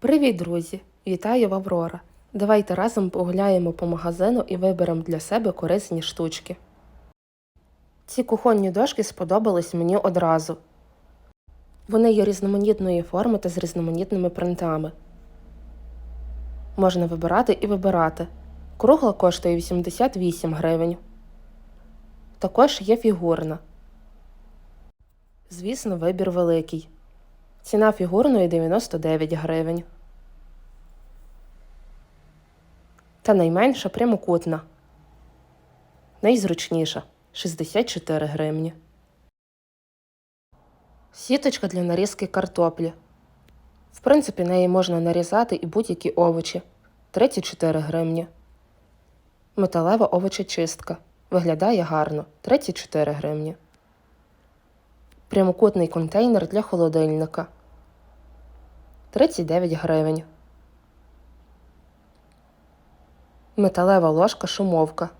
Привіт, друзі! Вітаю в Аврора. Давайте разом погуляємо по магазину і виберемо для себе корисні штучки. Ці кухонні дошки сподобались мені одразу. Вони є різноманітної форми та з різноманітними принтами. Можна вибирати і вибирати. Кругла коштує 88 гривень. Також є фігурна. Звісно, вибір великий. Ціна фігурної 99 гривень. Та найменша прямокутна. Найзручніша 64 гривні. Сіточка для нарізки картоплі. В принципі, неї можна нарізати і будь-які овочі 34 гривні. Металева овочечистка. Виглядає гарно 34 гривні. Прямокутний контейнер для холодильника 39 гривень. Металева ложка шумовка.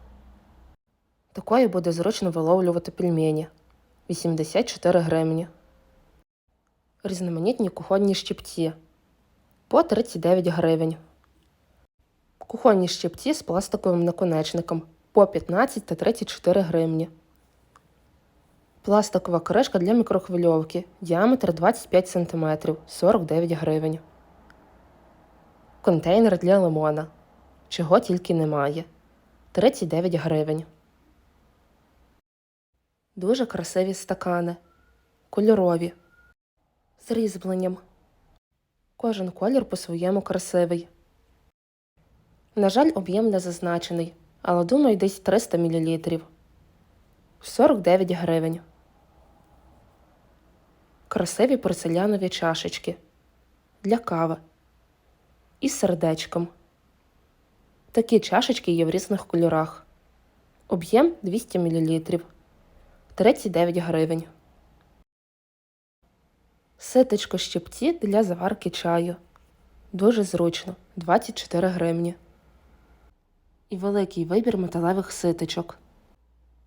Такою буде зручно виловлювати пельмені 84 гривні. Різноманітні кухонні щипці по 39 гривень. Кухонні щипці з пластиковим наконечником по 15 та 34 гривні. Пластикова кришка для мікрохвильовки. Діаметр 25 см 49 гривень. Контейнер для лимона. Чого тільки немає. 39 гривень. Дуже красиві стакани. Кольорові. З різьбленням. Кожен колір по-своєму красивий. На жаль, об'єм не зазначений, але думаю, десь 300 мл. 49 гривень. Красиві порцелянові чашечки для кави із сердечком. Такі чашечки є в різних кольорах. Об'єм 200 мл 39 гривень. Ситечко щипці для заварки чаю. Дуже зручно 24 гривні. І великий вибір металевих ситочок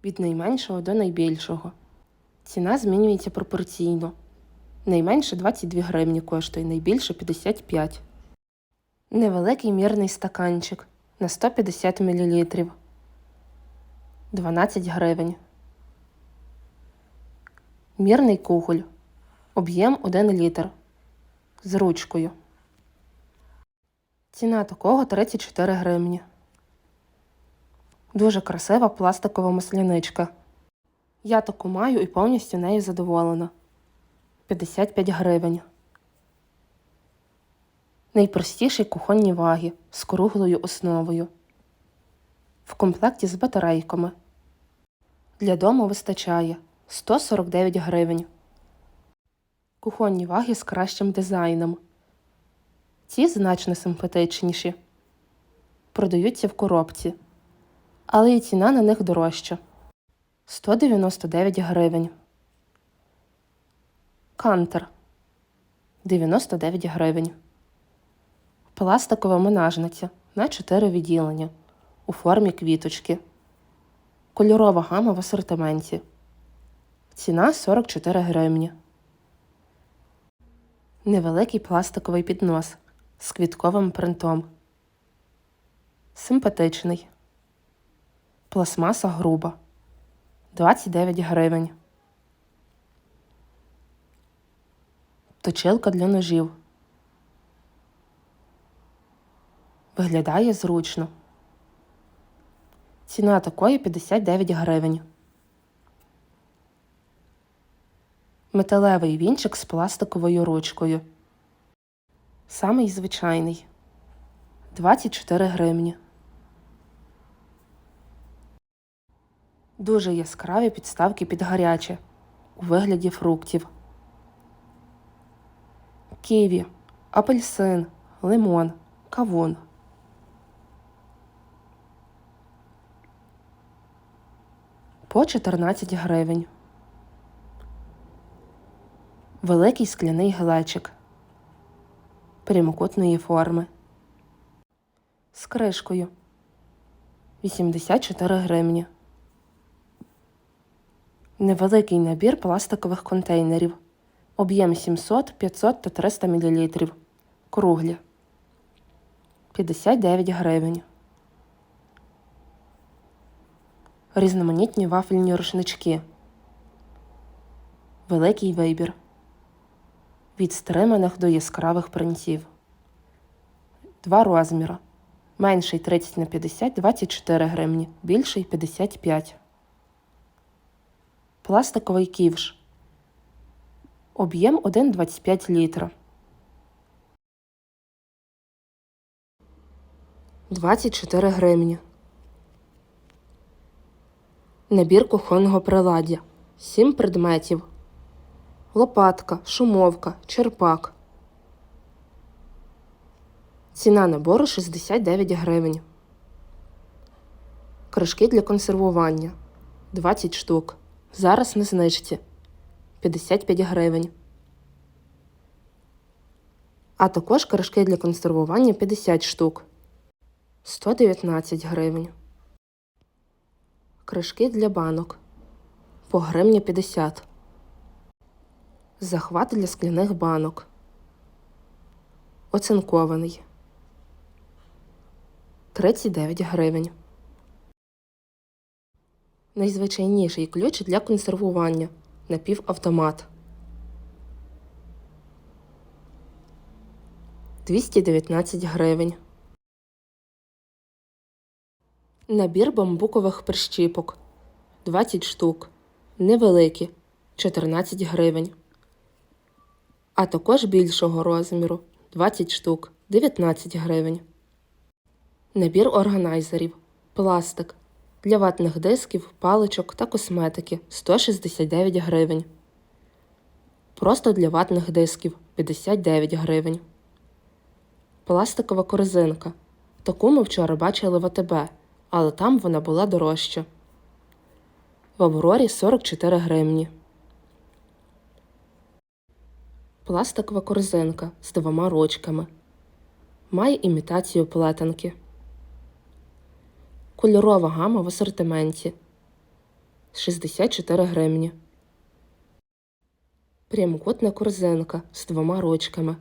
від найменшого до найбільшого. Ціна змінюється пропорційно. Найменше 22 гривні коштує, найбільше 55. Невеликий мірний стаканчик на 150 мл. 12 гривень. Мірний кухоль. Об'єм 1 літр. З ручкою. Ціна такого 34 гривні. Дуже красива пластикова масляничка. Я таку маю і повністю нею задоволена. 55 гривень. Найпростіші кухонні ваги з круглою основою. В комплекті з батарейками. Для дому вистачає 149 гривень. Кухонні ваги з кращим дизайном. Ці значно симпатичніші. Продаються в коробці. Але і ціна на них дорожча 199 гривень. Кантер 99 гривень. Пластикова менажниця на 4 відділення у формі квіточки. Кольорова гама в асортименті. Ціна 44 гривні. Невеликий пластиковий піднос з квітковим принтом. Симпатичний. Пластмаса груба 29 гривень. Точилка для ножів. Виглядає зручно. Ціна такої 59 гривень. Металевий вінчик з пластиковою ручкою. Самий звичайний 24 гривні. Дуже яскраві підставки під гаряче у вигляді фруктів. Ківі, апельсин, лимон, кавун. По 14 гривень. Великий скляний глечик прямокутної форми. З кришкою 84 гривні. Невеликий набір пластикових контейнерів. Об'єм 700, 500 та 300 мл Круглі 59 гривень. Різноманітні вафельні рушнички. Великий вибір. Від стриманих до яскравих принтів. Два розміри. Менший 30 на 50 24 гривні, більший 55. Пластиковий ківш. Об'єм 1,25 літра. 24 гривні. Набір кухонного приладдя. 7 предметів. Лопатка, шумовка, черпак. Ціна набору 69 гривень. Кришки для консервування 20 штук. Зараз на знижці 55 гривень. А також кришки для консервування 50 штук 119 гривень. Кришки для банок по гривні 50. Захват для скляних банок. Оцинкований 39 гривень. Найзвичайніший ключ для консервування напівавтомат. 219 гривень. Набір бамбукових прищіпок 20 штук. Невеликі 14 гривень. А також більшого розміру 20 штук 19 гривень. Набір органайзерів. Пластик. Для ватних дисків, паличок та косметики 169 гривень. Просто для ватних дисків 59 гривень. Пластикова корзинка. Таку ми вчора бачили в АТБ, але там вона була дорожча. В Аврорі 44 гривні. Пластикова корзинка з двома ручками. Має імітацію плетенки. Кольорова гама в асортименті 64 гривні. Прямокутна корзинка з двома ручками.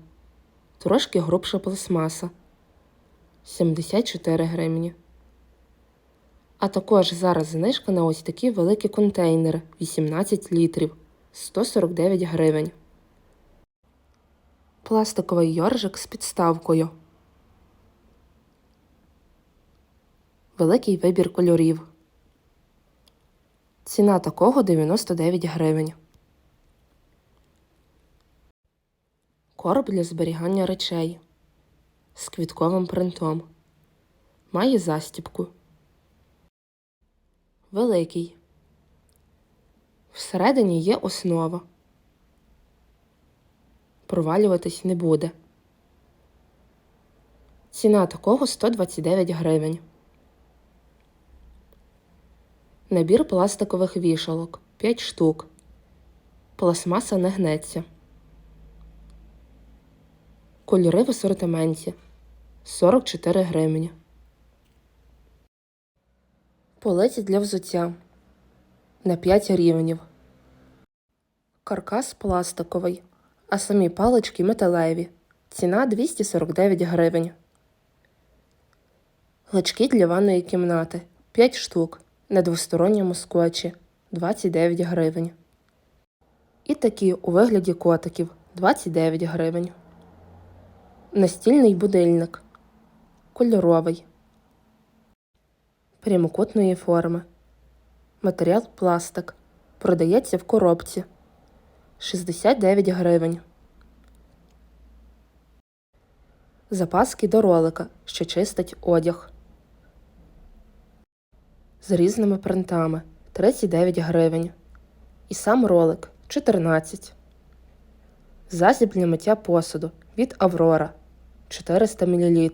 Трошки грубша пластмаса 74 гривні. А також зараз знижка на ось такі великі контейнери 18 літрів 149 гривень. Пластиковий йоржик з підставкою. Великий вибір кольорів. Ціна такого 99 гривень. Короб для зберігання речей з квітковим принтом. Має застібку. Великий. Всередині є основа. Провалюватись не буде. Ціна такого 129 гривень. Набір пластикових вішалок 5 штук. Пластмаса не гнеться. Кольори в асортименті 44 гривні. Полиці для взуття на 5 рівнів. Каркас пластиковий, а самі палички металеві. Ціна 249 гривень. Гачки для ванної кімнати 5 штук на двосторонньому скотчі 29 гривень. І такі у вигляді котиків 29 гривень. Настільний будильник. Кольоровий. Прямокутної форми. Матеріал пластик. Продається в коробці. 69 гривень. Запаски до ролика, що чистить одяг. З різними принтами 39 гривень. І сам ролик 14. Засіб для миття посуду від Аврора 400 мл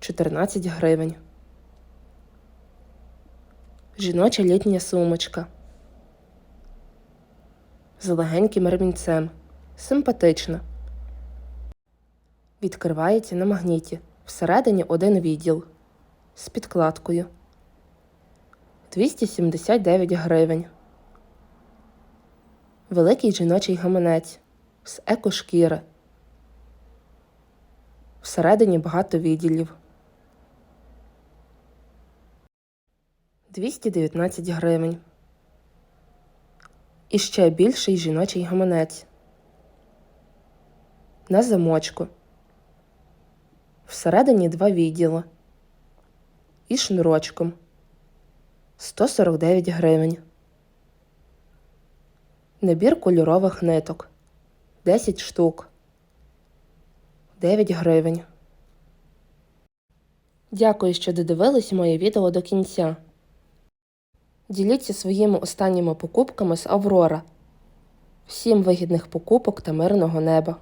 14 гривень. Жіноча літня сумочка з легеньким ремінцем. Симпатична. Відкривається на магніті. Всередині один відділ з підкладкою. 279 гривень. Великий жіночий гаманець з екошкіри Всередині багато відділів. 219 гривень. І ще більший жіночий гаманець. На замочку. Всередині два відділи. І шнурочком. 149 гривень. Набір кольорових ниток. 10 штук. 9 гривень. Дякую, що додивились моє відео до кінця. Діліться своїми останніми покупками з Аврора. Всім вигідних покупок та мирного неба!